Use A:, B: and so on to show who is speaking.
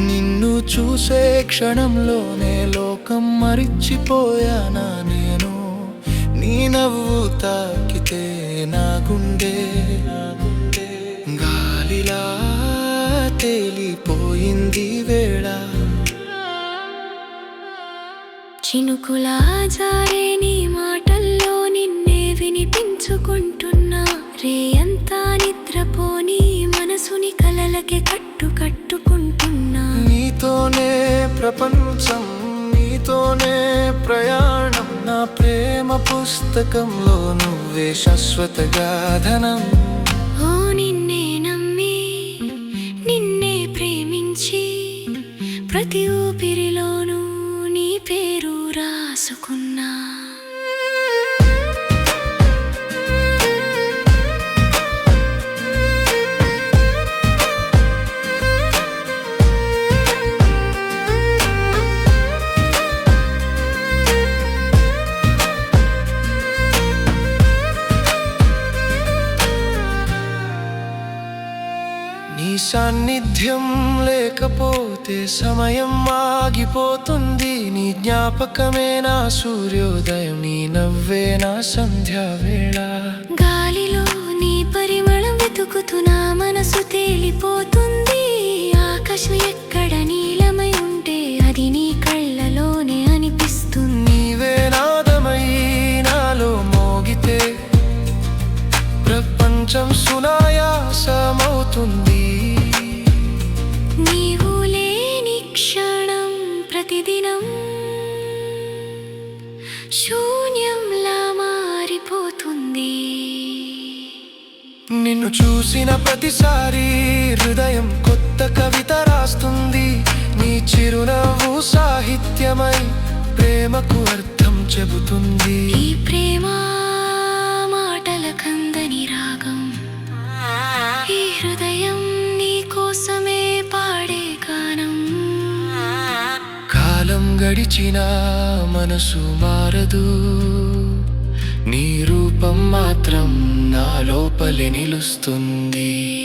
A: నిన్ను చూసే క్షణంలోనే లోకం మరిచిపోయానా నేను? నీ నవ్వు తాకితే నా గుండె గాలిలా తేలిపోయింది వేళ.
B: చినుకులా జారే నీ మాటల్లో నిన్నే వినిపించుకుంటున్నా. రే అంతా నిద్రపోని మనసుని కలలకే కట్టు కట్టుకుంటున్నా.
A: నీతోనే ప్రపంచం నీతోనే ప్రయాణం. ప్రేమ పుస్తకంలో నువ్వే శాశ్వత గాధనం
B: ఓ నిన్నే నమ్మి నిన్నే ప్రేమించి ప్రతి ఊపిరిలోనూ నీ పేరు రాసుకున్నా.
A: సాన్నిధ్యం లేకపోతే సమయం ఆగిపోతుంది. నీ జ్ఞాపకమే నా సూర్యోదయం నీ నవ్వే నా సంధ్యా వేళ
B: గాలిలో నీ పరిమళం వెతుకుతూ నా మనసు తేలిపోతుంది. ఆకాశం ఎక్కడ నీలమై ఉంటే అది నీ కళ్ళలోనే అనిపిస్తుంది.
A: నీవే నాదమై నాలో మోగితే ప్రపంచం సునాయాసమవుతుంది.
B: శూన్యంలా మారిపోతుంది.
A: నిన్ను చూసిన ప్రతిసారి హృదయం కొత్త కవిత రాస్తుంది. నీ చిరునవ్వు సాహిత్యమై ప్రేమకు అర్థం చెబుతుంది.
B: ఈ ప్రేమ
A: గడిచిన మనసు మారదు. నీ రూపం మాత్రం నా లోపలి నిలుస్తుంది.